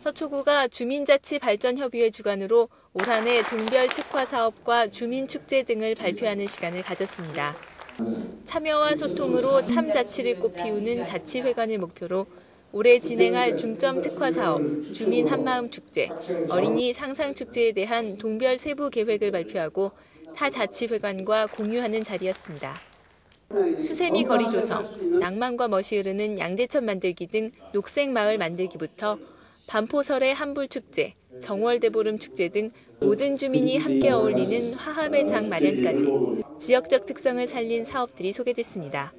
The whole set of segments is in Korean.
서초구가 주민자치발전협의회 주관으로 올 한해 동별 특화 사업과 주민 축제 등을 발표하는 시간을 가졌습니다. 참여와 소통으로 참자치를 꽃피우는 자치회관을 목표로 올해 진행할 중점 특화 사업, 주민 한마음 축제, 어린이 상상 축제에 대한 동별 세부 계획을 발표하고 타 자치회관과 공유하는 자리였습니다. 수세미 거리 조성, 낭만과 멋이 흐르는 양재천 만들기 등 녹색 마을 만들기부터 반포설의 한불 축제, 정월대보름 축제 등 모든 주민이 함께 어울리는 화합의 장 마련까지 지역적 특성을 살린 사업들이 소개됐습니다.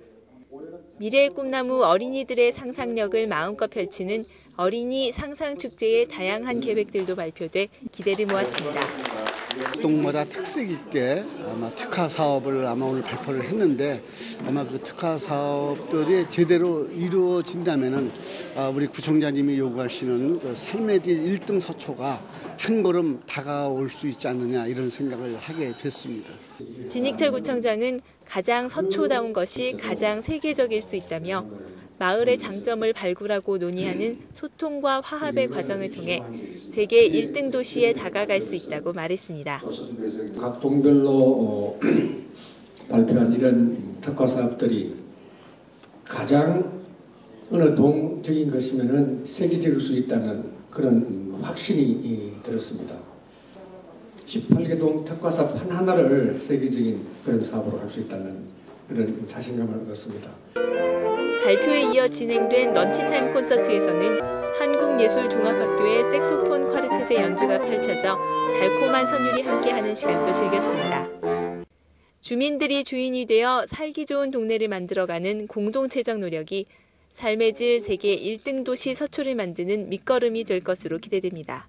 미래의 꿈나무 어린이들의 상상력을 마음껏 펼치는 어린이 상상축제의 다양한 계획들도 발표돼 기대를 모았습니다. 동마다 특색 있게 아마 특화 사업을 아마 오늘 발표를 했는데 아마 그 특화 사업들이 제대로 이루어진다면은 아, 우리 구청장님이 요구하시는 그 삶의 질 1등 서초가 한 걸음 다가올 수 있지 않느냐 이런 생각을 하게 됐습니다. 진익철 구청장은 가장 서초다운 것이 가장 세계적일 수 있다며 마을의 장점을 발굴하고 논의하는 소통과 화합의 과정을 통해 세계 1등 도시에 다가갈 수 있다고 말했습니다. 각 동별로 어, 발표한 이런 특화 사업들이 가장 어느 동적인 것이면은 세계적일 수 있다는 그런 확신이 들었습니다. 18개 동 특화 사업 하나하나를 세계적인 그런 사업으로 할 수 있다는 그런 자신감을 얻었습니다. 발표에 이어 진행된 런치타임 콘서트에서는 한국예술종합학교의 색소폰 콰르텟의 연주가 펼쳐져 달콤한 선율이 함께하는 시간도 즐겼습니다. 주민들이 주인이 되어 살기 좋은 동네를 만들어가는 공동체적 노력이 삶의 질 세계 1등 도시 서초를 만드는 밑거름이 될 것으로 기대됩니다.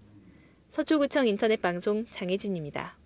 서초구청 인터넷 방송 장혜진입니다.